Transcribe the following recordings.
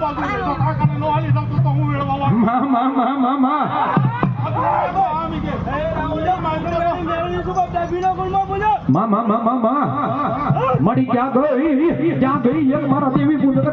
બાજુ તો મળી ક્યાં ગઈ ક્યાં ગઈ મારા દેવી પુત્ર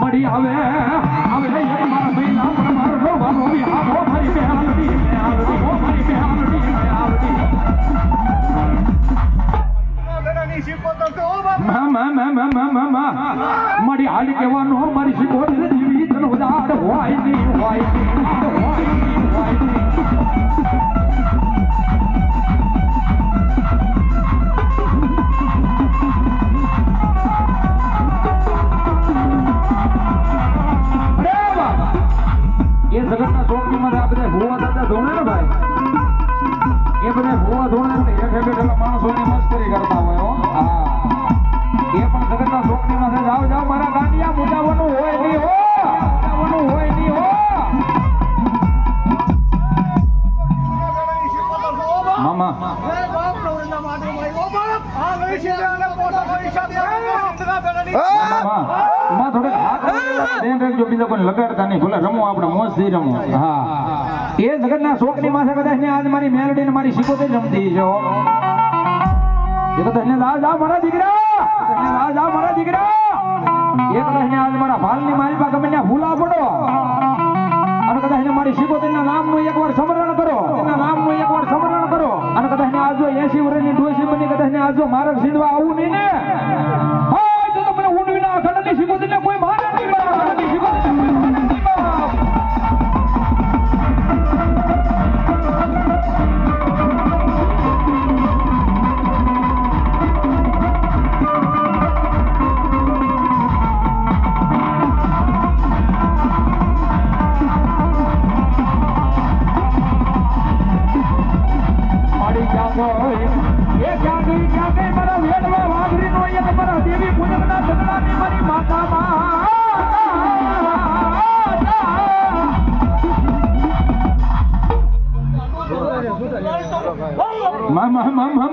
મળી આવે આવે મારા મહિલા પ્રમાણ રો બાબો મારી હાલ કહેવાનો મારી શીખો જીવી ધન ઉદાર હોય નહીં હોય નહીં હોય નહીં હોય નહીં ધોણાભાઈ એ બધા ભૂવા ધોણા હેઠે માણસો માણસોની મસ્કરી કરતા હોય હો. એ પણ જગતના શોખની માથે જાઓ જાઓ મારા ગાંડિયા મુદાવાનું હોય નહીં હો. મુદાવાનું હોય નહીં હો. મામા. થોડેક લગાડતા નહીં. ભલે રમો આપણે મોજથી રમો. હા. એ જગતના શોખની માથે કદાચ ને આજ મારી મેલડી ને મારી શીખોતે જમતી છે. એ કદાચ ને લા જા મારા દીકરા. તને ને લા જા મારા દીકરા. એ કદાચ ને આજ મારા ભાલની મારી પાસે ગમે ત્યાં ભૂલા પડો. અને કદાચ ને મારી શીખોતેના નામનું એકવાર સ્મરણ કરો. એના નામનું એકવાર સ્મરણ કરો. અને કદાચ ને આજો એસી 80 વર્ષની ડોસી બની, કદાચ ને આજો મારે સીડવા આવું નહીં ને. મામા મામા